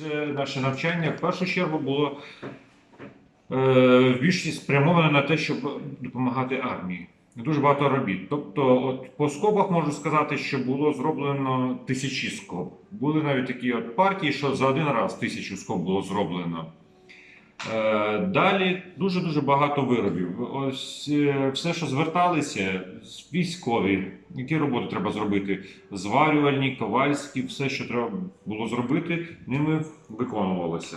це наше навчання в першу чергу було е, більш спрямоване на те, щоб допомагати армії. Дуже багато робіт. Тобто, от по скобах можу сказати, що було зроблено тисячі скоб. Були навіть такі от партії, що за один раз тисячу скоб було зроблено. Е, Далі дуже дуже багато виробів. Ось е, все, що зверталися, військові, які роботи треба зробити, зварювальні, ковальські, все, що треба було зробити, ними виконувалося.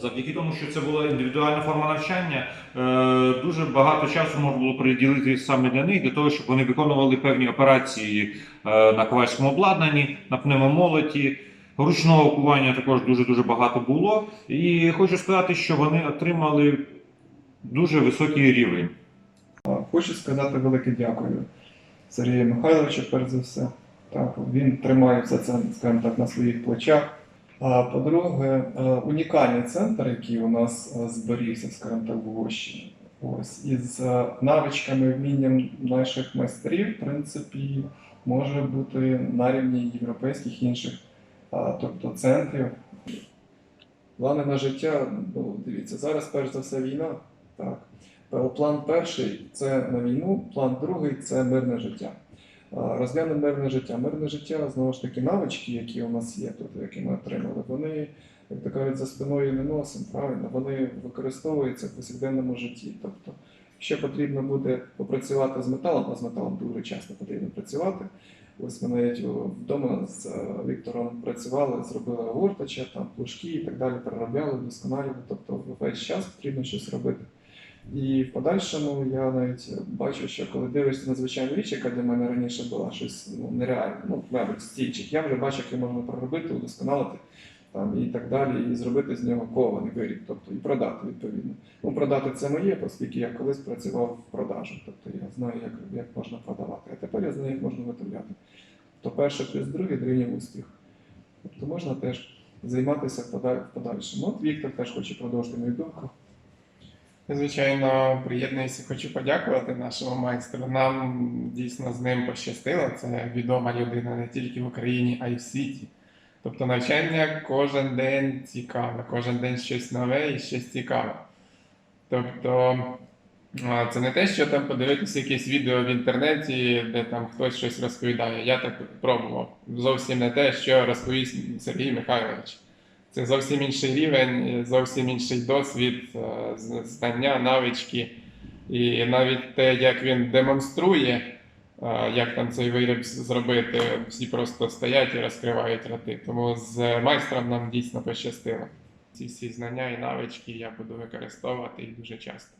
Завдяки тому, що це була індивідуальна форма навчання, е, дуже багато часу можна було приділити саме для них, для того, щоб вони виконували певні операції на ковальському обладнанні, на пневмомолоті. Ручного кування також дуже дуже багато було. І хочу сказати, що вони отримали дуже високий рівень. Хочу сказати велике дякую Сергію Михайловичу, перш за все. Так, він тримає все це, скажімо так, на своїх плечах. А по-друге, е, унікальний центр, який у нас е, зберігся, скажімо так, в Угорщині. Ось із е, навичками, вмінням наших майстрів, в принципі, може бути на рівні європейських інших, тобто центрів. Плани на життя, ну дивіться, зараз перш за все війна. Так. Е, План перший це на війну, план другий це мирне життя. Розглянемо мирне життя. Мирне життя, знову ж таки, навички, які у нас є тут, які ми отримали, вони, як то кажуть, за спиною не носимо, правильно? Вони використовуються в повсякденному житті. Тобто, якщо потрібно буде попрацювати з металом, а з металом дуже часто потрібно працювати. Ось ми навіть вдома з е, Віктором працювали, зробили огортача, там плужки і так далі, переробляли, вдосконалювали. Тобто весь час потрібно щось робити. І в подальшому я навіть бачу, що коли дивишся на звичайну річ, яка для мене раніше була щось ну, нереальне, ну, мабуть, стільчик, я вже бачу, як її можна проробити, удосконалити там, і так далі, і зробити з нього кований виріб, тобто і продати відповідно. Ну, продати це моє, оскільки я колись працював в продажу, тобто знаю, як, як можна продавати, а тепер я знаю, як можна виробляти. То перше плюс друге дорівнює успіх. Тобто можна теж займатися в подальшому. От Віктор теж хоче продовжити мою думку. Звичайно, приєднуюся, хочу подякувати нашому майстру. Нам дійсно з ним пощастило. Це відома людина не тільки в Україні, а й в світі. Тобто навчання кожен день цікаве, кожен день щось нове і щось цікаве. Тобто це не те, що там подивитися якесь відео в інтернеті, де там хтось щось розповідає. Я так пробував. Зовсім не те, що розповість Сергій Михайлович. Це зовсім інший рівень, зовсім інший досвід, е, знання, навички. І навіть те, як він демонструє, е, як там цей виріб зробити, всі просто стоять і розкривають роти. Тому з майстром нам дійсно пощастило. Ці всі знання і навички я буду використовувати і дуже часто.